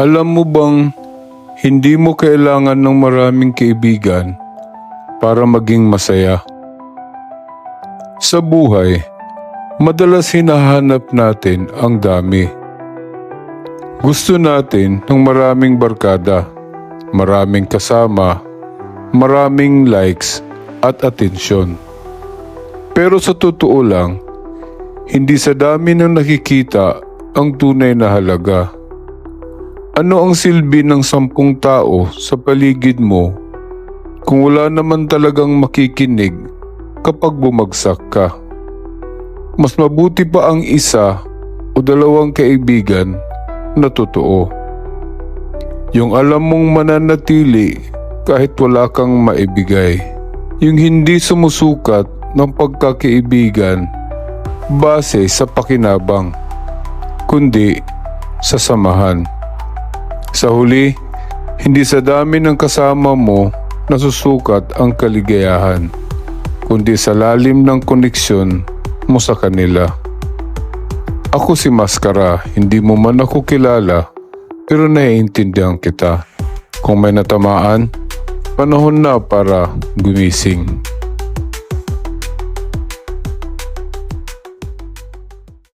Alam mo bang hindi mo kailangan ng maraming kaibigan para maging masaya? Sa buhay, madalas hinahanap natin ang dami. Gusto natin ng maraming barkada, maraming kasama, maraming likes at atensyon. Pero sa totoo lang, hindi sa dami ng nakikita ang tunay na halaga. Ano ang silbi ng sampung tao sa paligid mo kung wala naman talagang makikinig kapag bumagsak ka? Mas mabuti pa ang isa o dalawang kaibigan na totoo. Yung alam mong mananatili kahit wala kang maibigay. Yung hindi sumusukat ng pagkakaibigan base sa pakinabang, kundi sa samahan. Sa huli, hindi sa dami ng kasama mo nasusukat ang kaligayahan, kundi sa lalim ng koneksyon mo sa kanila. Ako si Maskara, hindi mo man ako kilala, pero naiintindihan kita. Kung may natamaan, panahon na para gumising.